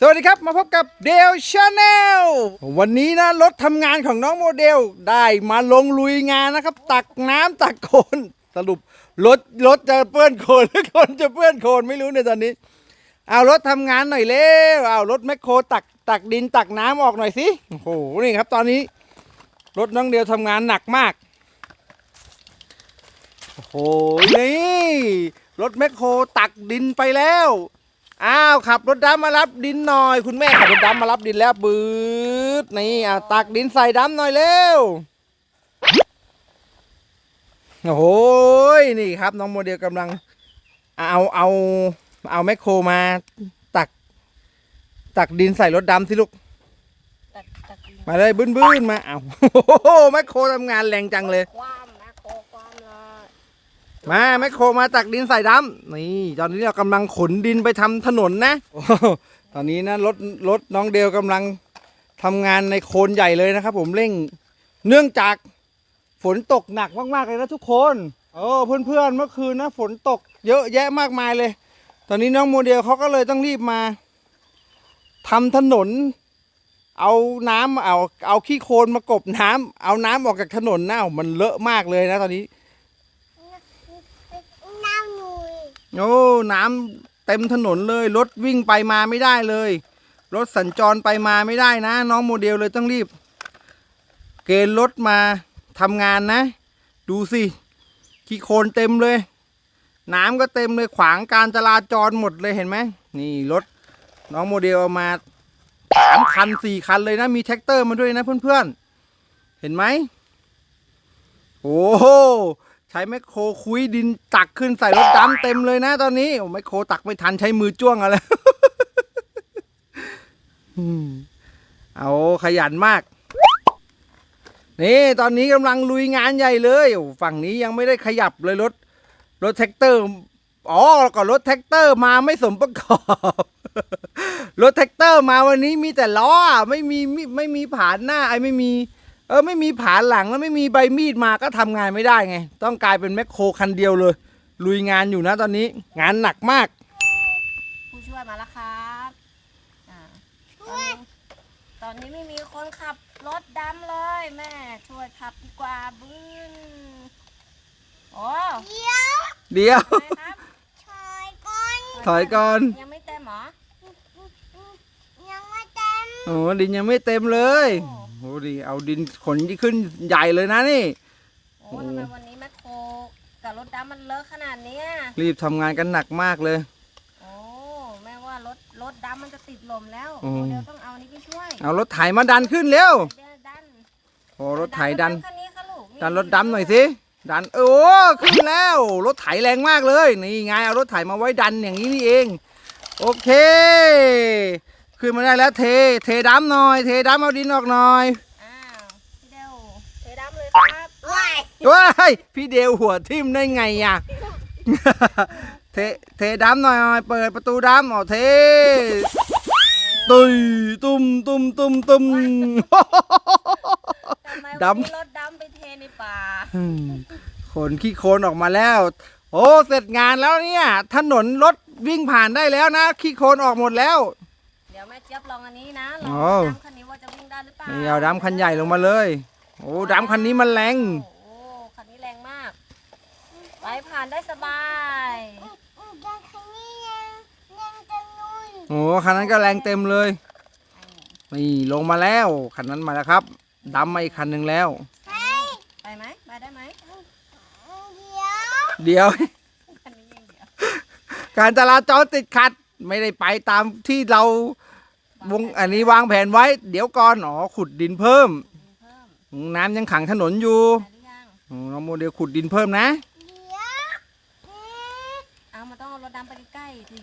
สวัสดีครับ มาพบกับเดลชาแนลวันนี้นะรถทำงานของน้องโมเดลได้มาลงลุยงานนะครับ ตักน้ำตักโคลนสรุปรถรถจะเปื้อนโคลนหรือคนจะเปื้อนโคลนไม่รู้ในตอนนี้ เอารถทำงานหน่อยเร็วเอารถแมคโครตักตักดินตักน้ำออกหน่อยสิโอ้โหนี่ครับ ตอนนี้ รถน้องเดียวทำงานหนักมากโอ้โหนี่รถแมคโครตักดินไปแล้ว อ้าวขับรถดำมารับดินหน่อย คุณแม่ขับรถดำมารับดินแล้วบืดนี่อะตักดินใส่ดำหน่อยเร็วโอ้โหนี่ครับ น้องโมเดลกำลัง เอาเอาเอาแมคโครมาตัก ตักดินใส่รถดำสิลูกตัดตัดดินมาเลยบื้นบื้นๆมาเอาโอ้โหแมคโครทำงานแรงจังเลยความนะโคความเลย มาแมคโครมาตักดินใส่ดำนี่ตอนนี้เรากำลังขนดินไปทำถนนนะอตอนนี้นะรถรถน้องเดลกำลังทำงานในโคนใหญ่เลยนะครับ ผมเร่งเนื่องจากฝนตกหนักมากๆเลยนะทุกคนโอ้เพื่อนๆเมื่อคืนนะฝนตกเยอะแยะมากมายเลย ตอนนี้น้องโมเดลเขาก็เลยต้องรีบมาทำถนน เอาน้ำเอาเอาขี้โคลนมากบน้ำเอาน้ำออกจากถนนนะมันเลอะมากเลยนะ ตอนนี้ำหนุย โอ้น้ำเต็มถนนเลยรถวิ่งไปมาไม่ได้เลย รถสัญจรไปมาไม่ได้นะ น้องโมเดลเลยต้องรีบ เกณฑ์รถมาทำงานนะ ดูสิขี้โคลนเต็มเลย น้ำก็เต็มเลยขวางการจราจรหมดเลยเห็นไหมนี่รถน้องโมเดลเอามาสามคันสี่คันเลยนะมีแท็กเตอร์มาด้วยนะเพื่อนๆเห็นไหมโอ้โห ใช้แมคโครคุยดินตักขึ้นใส่รถดำเต็มเลยนะตอนนี้โอ้แมคโครตักไม่ทันใช้มือจ้วงอะไรเอาขยันมาก นี่ตอนนี้กำลังลุยงานใหญ่เลยฝั่งนี้ยังไม่ได้ขยับเลยรถ รถแท็กเตอร์อ๋อก็รถแท็กเตอร์มาไม่สมประกอบรถแท็กเตอร์มาวันนี้มีแต่ล้อไม่มีไม่ไม่มีผานหน้าไอ้ไม่มี เออไม่มีผานหลังแล้วไม่มีใบมีดมาก็ทำงานไม่ได้ไง ต้องกลายเป็นแมคโครคันเดียวเลย ลุยงานอยู่นะตอนนี้งานหนักมาก ผู้ช่วยมาแล้วครับอ่าตอนนี้ตอนนี้ไม่มีคนขับรถดำเลยแม่ ช่วยขับดีกว่าบึ้นโอ้เดี๋ยวไหนครับ ถอยก่อนถอยก่อนยังไม่เต็มเหรอยังไม่เต็มโอ้ดินยังไม่เต็มเลย โอ้ ดิเอาดินขนที่ขึ้นใหญ่เลยนะนี่ โอ้ทำไมวันนี้แมคโครกับรถดำมันเลอะขนาดเนี้ยรีบทำงานกันหนักมากเลย โอ้แม่ว่ารถรถดำมันจะติดลมแล้วอืม เดี๋ยวต้องเอานี้ไปช่วยเอารถไถมาดันขึ้นเร็วเดี๋ยวดันโอ้รถไถดันคันนี้ค่ะลูกดันรถดำหน่อยสิดันโอ้ขึ้นแล้ว รถไถแรงมากเลย นี่ไงเอารถไถมาไว้ดันอย่างนี้นี่เอง โอเค ขึ้นมาได้แล้วเท เทดำหน่อย เทดำเอาดินออกหน่อยอ้าวพี่เดวเทดำเลยครับว้ายว้ายพี่เดวหัวทิ่มได้ไงอะ เท เทดำหน่อย เปิดประตูดำอ๋อเทตุยตุ้มตุ้มตุ้มตุ้มทำไมดำวันนี้รถดำไปเทในป่าอืมขนขี้โคลนออกมาแล้ว โอ้ เสร็จงานแล้วเนี่ย ถนนรถวิ่งผ่านได้แล้วนะ ขี้โคลนออกหมดแล้วเดี๋ยวแม่เจี๊ยบลองอันนี้นะลองโอ้ดำคันนี้ว่าจะวิ่งได้หรือเปล่านี่เอาดำคันใหญ่ลงมาเลย โอ้ดำคันนี้มันแรงโอ้โหคันนี้แรงมากไปผ่านได้สบายยังคันนี้ยังยังจะลุยโอ้คันนั้นก็แรงเต็มเลยนี่ลงมาแล้วคันนั้นมาแล้วครับดำมาอีกคันหนึ่งแล้วเฮ้ยไปไหมไปได้ไหมเดี๋ยวเดี๋ยวคันนี้ยังเดียว การจราจรติดขัด ไม่ได้ไปตามที่เรา วงอันนี้วางแผนไว้ เดี๋ยวก่อนอ๋อขุดดินเพิ่ม เพิ่มน้ำยังขังถนนอยู่ไปหรือยัง อ๋อน้องโมเดลขุดดินเพิ่มนะเดี๋ยวอืมเอามาต้องเอารถดำไปใกล้ๆสิ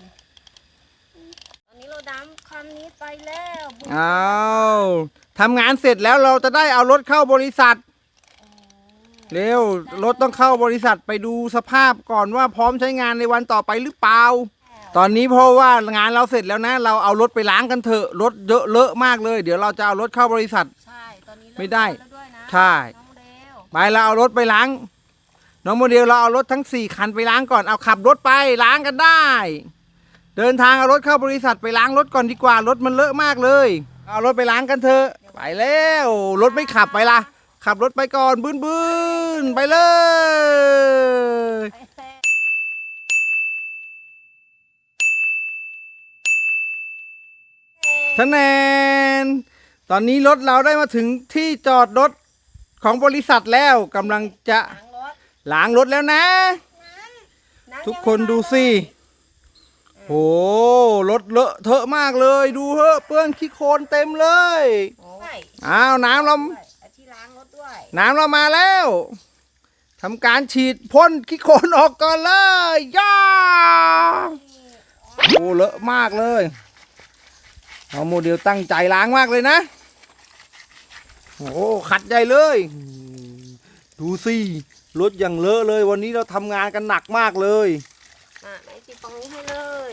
ตอนนี้รถดำคันนี้ไปแล้วบุ้มอ้าวทำงานเสร็จแล้วเราจะได้เอารถเข้าบริษัท เร็ว รถต้องเข้าบริษัทไปดูสภาพก่อนว่าพร้อมใช้งานในวันต่อไปหรือเปล่า ตอนนี้เพราะว่างานเราเสร็จแล้วนะ เราเอารถไปล้างกันเถอะรถเยอะเลอะมากเลย เดี๋ยวเราจะเอารถเข้าบริษัท ใช่ ตอนนี้เริ่ไม่ได้ แล้วด้วยนะใช่ น้องโมเดลไปเราเอารถไปล้าง น้องโมเดลเราเอารถทั้งสี่คันไปล้างก่อนเอาขับรถไปล้างกันได้ เดินทางเอารถเข้าบริษัทไปล้างรถก่อนดีกว่ารถมันเลอะมากเลย เอารถไปล้างกันเถอะไปแล้วรถไม่ขับไปละขับรถไปก่อนบืนบืนๆไปเลยท แนน ตอนนี้รถเราได้มาถึงที่จอดรถของบริษัทแล้วกำลังจะล้างรถล้างรถแล้วนะน้ำทุกคนดูสิโหรถเลอะเทอะมากเลยดูเถอะเปื้อนขี้โคลนเต็มเลยโอ้ยอ้าวน้ำเราด้วยเอาที่ล้างรถด้วยน้ำเรามาแล้วทำการฉีดพ่นขี้โคลนออกก่อนเลยย่าโอ้เลอะมากเลย เอาโมเดลตั้งใจล้างมากเลยนะ โอ้ขัดใหญ่เลย ดูสิรถอย่างเลอะเลย วันนี้เราทำงานกันหนักมากเลยอะไหนจีฟองนี้ให้เลย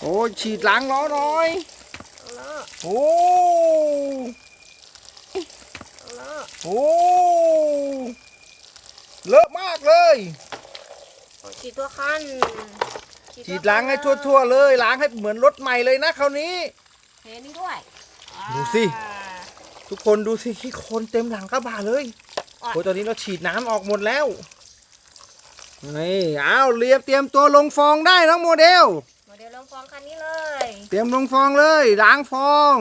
โอ้ยฉีดล้างล้อหน่อยเอาละโอ้เอาละโอ้เลอะมากเลยเอาฉีดตัวคัน ฉีดล้างให้ทั่วๆเลย ล้างให้เหมือนรถใหม่เลยนะคราวนี้ เทนี่ด้วยดูสิอ่าทุกคนดูสิขี้โคลนเต็มหลังกระบะเลยอะโอ้ยตอนนี้เราฉีดน้ำออกหมดแล้วนี่อ้าวเรียบเตรียมตัวลงฟองได้น้องโมเดล โมเดลลงฟองคันนี้เลย เตรียมลงฟองเลยล้างฟอง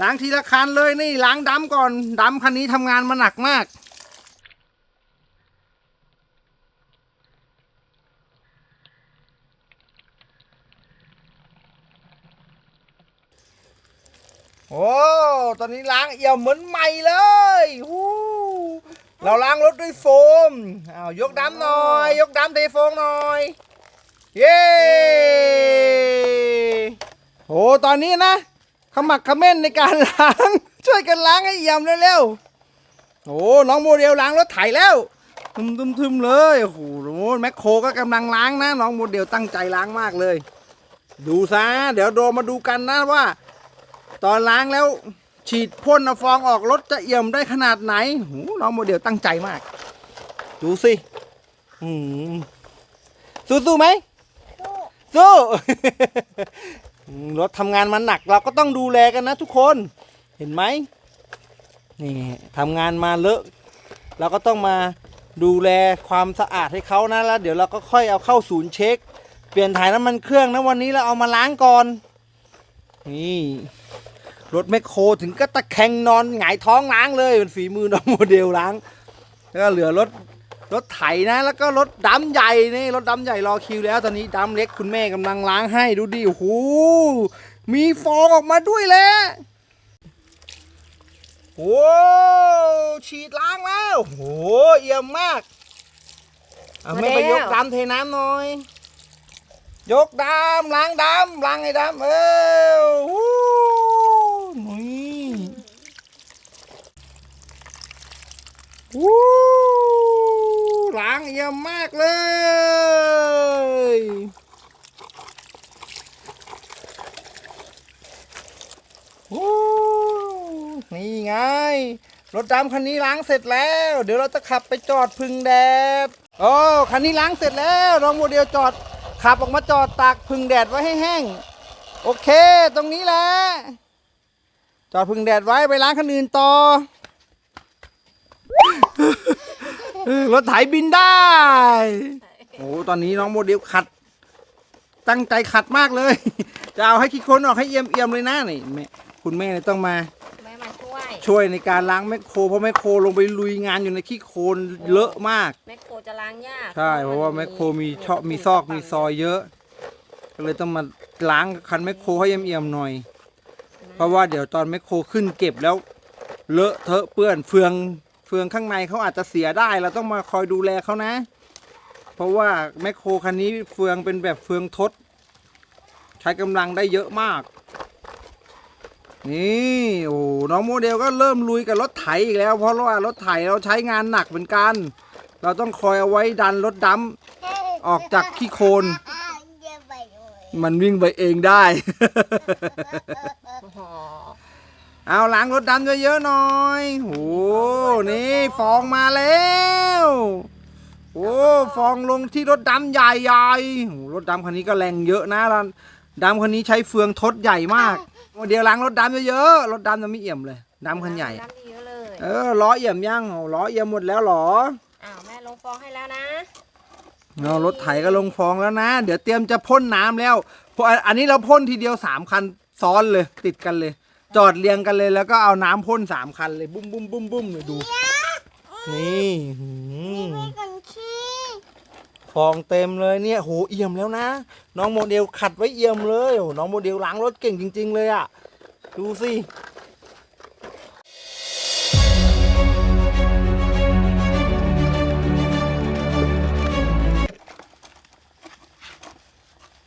ล้างทีละคันเลยนี่ล้างดำก่อนดำคันนี้ทำงานมาหนักมาก อ้ตอนนี้ล้างเอี่ยมเหมือนใหม่เลยฮู้เราล้างรถด้วยโฟมอ้าวยกดำหน่อย ยกดำเทโฟมหน่อย เย้โหตอนนี้นะขมักเขม้นในการล้าง ช่วยกันล้างให้เอี่ยมเร็วๆโอ้น้องโมเดลล้างรถไถแล้วทึมทึมทึมเลยโอ้โหแมคโครก็กำลังล้างนะ น้องโมเดลตั้งใจล้างมากเลย ดูซะเดี๋ยวโดมาดูกันนะว่า ตอนล้างแล้วฉีดพ่นฟองออกรถจะเอี่ยมได้ขนาดไหนโหน้องโมเดลตั้งใจมาก ดูสิอืมสู้ๆไหมสู้รถทำงานมาหนักเราก็ต้องดูแลกันนะทุกคนเห็นไหมนี่ทำงานมาเลอะ เราก็ต้องมาดูแลความสะอาดให้เขานะแล้ว เดี๋ยวเราก็ค่อยเอาเข้าศูนย์เช็ค เปลี่ยนถ่ายน้ำมันเครื่องนะวันนี้เราเอามาล้างก่อน นี่ รถแมคโครถึงก็ตะแคงนอนหงายท้องล้างเลยเป็นฝีมือน้องโมเดลล้าง แล้วก็เหลือรถรถไถนะ แล้วก็รถดำใหญ่นี่รถดำใหญ่รอคิวแล้ว ตอนนี้ดำเล็กคุณแม่กำลังล้างให้ดูดิโอ้โหมีฟองออกมาด้วยแล้วโอ้ฉีดล้างแล้วโอ้โหเอี่ยมมากเอาไม่ไปยกดำเทน้ำหน่อย ยกดำล้างดำล้างให้ดำเออวู้นี่ วู้ล้างเยี่ยมมากเลยวู้นี่ไง รถดำคันนี้ล้างเสร็จแล้ว เดี๋ยวเราจะขับไปจอดพึ่งแดดโอ้คันนี้ล้างเสร็จแล้วลองโมเดลจอดขับออกมาจอดตากพึ่งแดดไว้ให้แห้ง โอเค ตรงนี้แหละ จอดพึ่งแดดไว้ไปล้างคันอื่นต่อ รถไถบินได้ โอ้ตอนนี้น้องโมเดลขัด ตั้งใจขัดมากเลย จะเอาให้ขี้โคลนออกให้เอี่ยมเอี่ยมๆเลยนะนี่แม่คุณแม่เนี่ยต้องมาแม่มาช่วยช่วยในการล้างแมคโครเพราะแมคโครลงไปลุยงานอยู่ในขี้โคลนเลอะมาก แมคโครจะล้างยากใช่ เพราะว่าแมคโครมีช่อมีซอกมีซอยเยอะ ก็เลยต้องมาล้างคันแมคโครให้เอี่ยมๆหน่อย เพราะว่าเดี๋ยวตอนแมคโครขึ้นเก็บแล้ว เลอะเทอะเปื้อนเฟือง เฟืองข้างในเขาอาจจะเสียได้เราต้องมาคอยดูแลเขานะ เพราะว่าแมคโครคันนี้เฟืองเป็นแบบเฟืองทด ใช้กำลังได้เยอะมาก นี่โอ้น้องโมเดลก็เริ่มลุยกับรถไถอีกแล้ว เพราะว่ารถไถเราใช้งานหนักเหมือนกัน เราต้องคอยเอาไว้ดันรถดำออกจากขี้โคลนมันวิ่งไปเองได้ เอาล้างรถดำเยอะๆหน่อยโอ้นี่ฟองมาแล้วโโอ้ฟองลงที่รถดำใหญ่ๆโอ้รถดำคันนี้ก็แรงเยอะนะร้านดำคันนี้ใช้เฟืองทดใหญ่มาก เดี๋ยวล้างรถดำเยอะๆรถดำจะไม่เอี่ยมเลยดำคันใหญ่น้ำดีเยอะเลยเออล้อเอี่ยมยังเอาล้อเอี่ยมหมดแล้วเหรออ้าวแม่ลงฟองให้แล้วนะเอารถไถก็ลงฟองแล้วนะ เดี๋ยวเตรียมจะพ่นน้ำแล้ว เพราะอันนี้เราพ่นทีเดียวสามคันซ้อนเลย ติดกันเลย จอดเรียงกันเลยแล้วก็เอาน้ำพ่นสามคันเลยบุ้มบุ้มบุ้มบุ้มเลยดู นี่หืมไปก่อนขี้ฟองเต็มเลยเนี่ยโหเอี่ยมแล้วนะ น้องโมเดลขัดไว้เอี่ยมเลยโอ้น้องโมเดลล้างรถเก่งจริง ๆ เลยอะดูสิ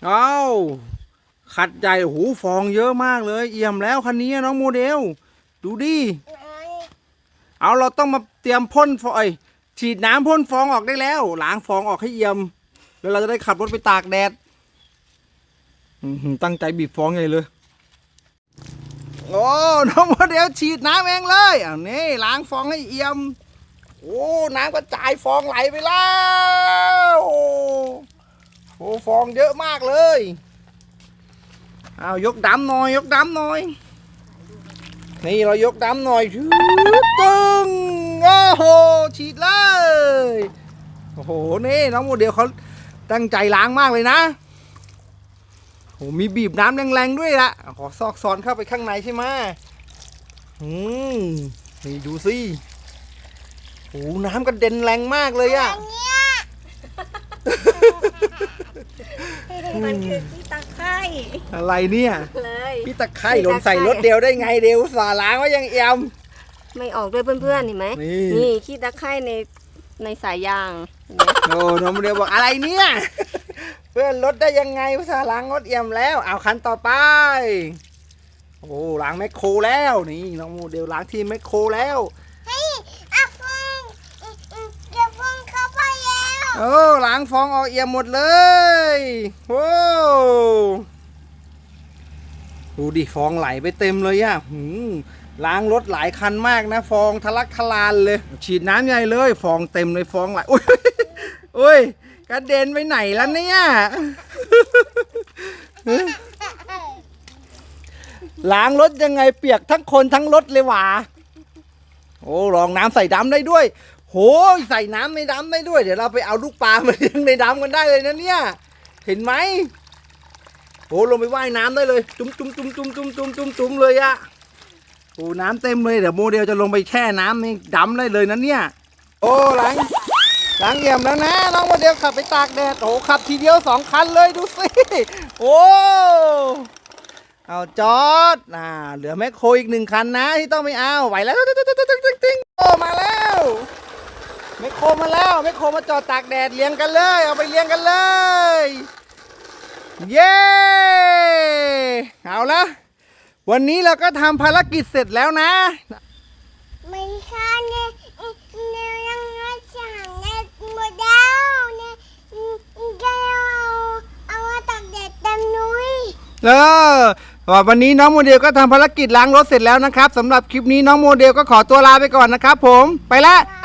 เอา ขัดใหญ่โอ้โหฟองเยอะมากเลย เอี่ยมแล้วคันนี้น้องโมเดล ดูดิ เอาเราต้องมาเตรียมพ่นฟอยฉีดน้ำพ่นฟองออกได้แล้วล้างฟองออกให้เอี่ยม แล้วเราจะได้ขับรถไปตากแดดตั้งใจบีบฟองใหญ่เลยโอ้น้องโมเดลฉีดน้ำเองเลยอ่านี่ล้างฟองให้เอี่ยมโอ้น้ำกระจายฟองไหลไปแล้วโอ้ฟองเยอะมากเลย เอายกดำหน่อย ยกดำหน่อย นี่เรายกดำหน่อยชืบตึงโอ้โหฉีดเลยโอ้โหนี่น้องโมเดลเขาตั้งใจล้างมากเลยนะโอ้มีบีบน้ำแรงๆด้วยละขอซอกซอนเข้าไปข้างในใช่ไหมอืมนี่ดูสิโอ้น้ำกระเด็นแรงมากเลยอะ มันคือที่ตะไคร่อะไรเนี่ย เลยพี่ตะไคร่หล่นใส่รถเดียวได้ไงเดียวอุตสาห์ล้างไว้ยังเอี่ยม ไม่ออกด้วยเพื่อนๆเห็นไหมนี่ นี่ขี้ตะไคร่ในในสายยางเห็นไหมโอ้น้องโมเดลบอกอะไรเนี่ย เพื่อนรถได้ยังไงภาษาห์ล้างรถเอี่ยมแล้ว เอาคันต่อไป โอ้ล้างแมคโครแล้วนี่น้องโมเดลล้างที่แมคโครแล้ว เฮ้ยอะฟองอืมอืมเดี๋ยวฟองเข้าไปแล้ว โอ้ล้างฟองออกเอี่ยมหมดเลยโอ้ดูดิฟองไหลไปเต็มเลยอะหืมล้างรถหลายคันมากนะ ฟองทะลักทะลานเลย ฉีดน้ำใหญ่เลย ฟองเต็มเลยฟองไหลอุ้ยอุ้ยกระเด็นไปไหนแล้วเนี่ยล้างรถยังไงเปียกทั้งคนทั้งรถเลยหว่าโอ้ลองน้ำใส่ดำได้ด้วย โหใส่น้ำในดำได้ด้วย เดี๋ยวเราไปเอาลูกปลามาเลี้ยงในดำกันได้เลยนะเนี่ย เห็นไหมโอ้ลงไปว่ายน้ำได้เลย จุ้มจุ้มจุ้มจุ้มจุ้มจุ้มจุ้มจุ้มเลยอะโอ้น้ำเต็มเลยเดี๋ยวโมเดลจะลงไปแช่น้ำในดำได้เลยนะเนี่ย โอ้ล้างล้างเอี่ยมแล้วนะน้องโมเดลขับไปตากแดดโอ้ขับทีเดียวสองคันเลยดูสิโอ้เอาจอดอ่าเหลือแมคโครอีกหนึ่งคันนะที่ต้องไม่เอาไหวแล้วติ๊งติ๊งติ๊งติ๊งติ๊งติ๊งโอ้มาแล้ว แมคโครมาแล้วแมคโครมาจอดตากแดดเลี้ยงกันเลย เอาไปเลี้ยงกันเลย เย้เอาละวันนี้เราก็ทำภารกิจเสร็จแล้วนะ ไม่ใช่เนี่ยเนี่ยยังไงสั่งเนี่ยหมดแล้วเนี่ยแกเอาเอามาตักแดดเต็มนุ้ยเออวันนี้น้องโมเดลก็ทำภารกิจล้างรถเสร็จแล้วนะครับสำหรับคลิปนี้น้องโมเดลก็ขอตัวลาไปก่อนนะครับผมไปละบ